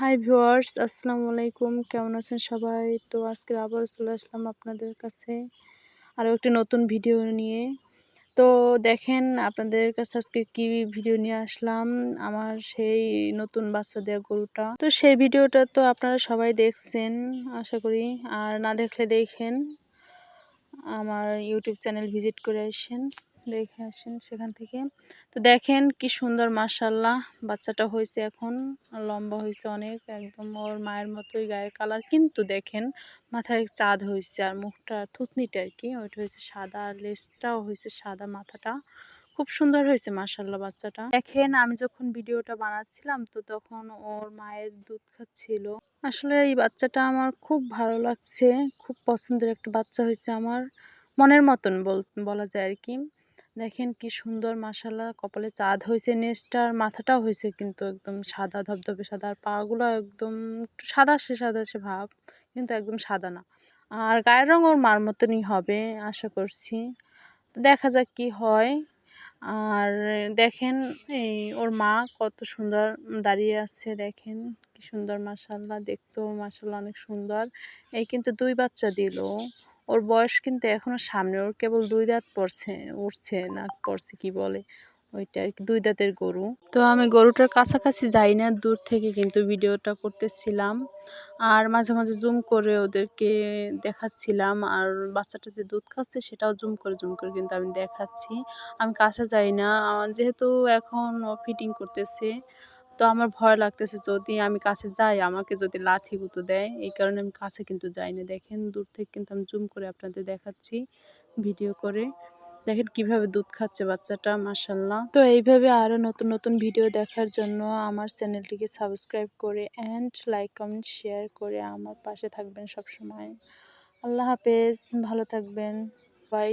Hi viewers আসসালামু আলাইকুম কেমন আছেন সবাই? তো আজকে আবার চলে আসলাম আপনাদের কাছে আরও একটি নতুন ভিডিও নিয়ে। তো দেখেন, আপনাদের কাছে আজকে কি ভিডিও নিয়ে আসলাম? আমার সেই নতুন বাচ্চা দেওয়া গরুটা। তো সেই ভিডিওটা তো আপনারা সবাই দেখছেন, আশা করি। আর না দেখলে দেখেন, আমার ইউটিউব চ্যানেল ভিজিট করে আসেন। দেখে আসেন সেখান থেকে। তো দেখেন কি সুন্দর মার্শাল্লাহ বাচ্চাটা হয়েছে এখন, লম্বা হয়েছে অনেক, একদম ওর মায়ের মতোই গায়ের কালার কিন্তু দেখেন মাথায় চাঁদ হয়েছে আর মুখটা থুতনিটা আর কি, ওইটা হয়েছে সাদা, আর লেসটাও হয়েছে সাদা মাথাটা। খুব সুন্দর হয়েছে মার্শাল্লাহ বাচ্চাটা। দেখেন, আমি যখন ভিডিওটা বানাচ্ছিলাম, তো তখন ওর মায়ের দুধ খাচ্ছিল। আসলে এই বাচ্চাটা আমার খুব ভালো লাগছে, খুব পছন্দের একটা বাচ্চা হয়েছে আমার, মনের মতন বলা যায় আর কি। দেখেন কি সুন্দর মাসাল্লাহ কপালে চাঁদ হয়েছে নেসটার মাথাটাও হয়েছে কিন্তু একদম সাদা, ধবধবে সাদা, আর পাগুলো একদম একটু সাদা সে সাদা সে ভাব, কিন্তু একদম সাদা না। আর গায়ের রঙ ওর মার মতনই হবে, আশা করছি। দেখা যাক কি হয়। আর দেখেন এই ওর মা কত সুন্দর দাঁড়িয়ে আছে, দেখেন কি সুন্দর মাসাল্লাহ দেখতেও মাসাল্লাহ অনেক সুন্দর। এই কিন্তু দুই বাচ্চা দিল। ওর বয়স কিন্তু এখনও সামনে, ওর কেবল দুই দাঁত পড়ছে উঠছে না পড়ছে, কি বলে? ওইটা আর কি, দুই দাঁতের গরু। তো আমি গরুটার কাছাকাছি যাই না, দূর থেকে কিন্তু ভিডিওটা করতেছিলাম। আর মাঝে মাঝে জুম করে ওদেরকে দেখাচ্ছিলাম। আর বাচ্চাটা যে দুধ খাচ্ছে, সেটাও জুম করে জুম করে কিন্তু আমি দেখাচ্ছি। আমি কাছে যাই না যেহেতু এখন ফিটিং করতেছে। তো আমার ভয় লাগতেছে যদি আমি কাছে যাই, আমাকে যদি লাথি গুঁতো দেয়, এই কারণে আমি কাছে কিন্তু যাই না দেখেন, দূর থেকে কিন্তু আমি জুম করে আপনাদের দেখাচ্ছি, ভিডিও করে। দেখেন কীভাবে দুধ খাচ্ছে বাচ্চাটা মাসাল্লাহ তো এইভাবে আরও নতুন নতুন ভিডিও দেখার জন্য আমার চ্যানেলটিকে সাবস্ক্রাইব করে অ্যান্ড লাইক কমেন্ট শেয়ার করে আমার পাশে থাকবেন সব সময় আল্লাহ হাফেজ, ভালো থাকবেন। বাই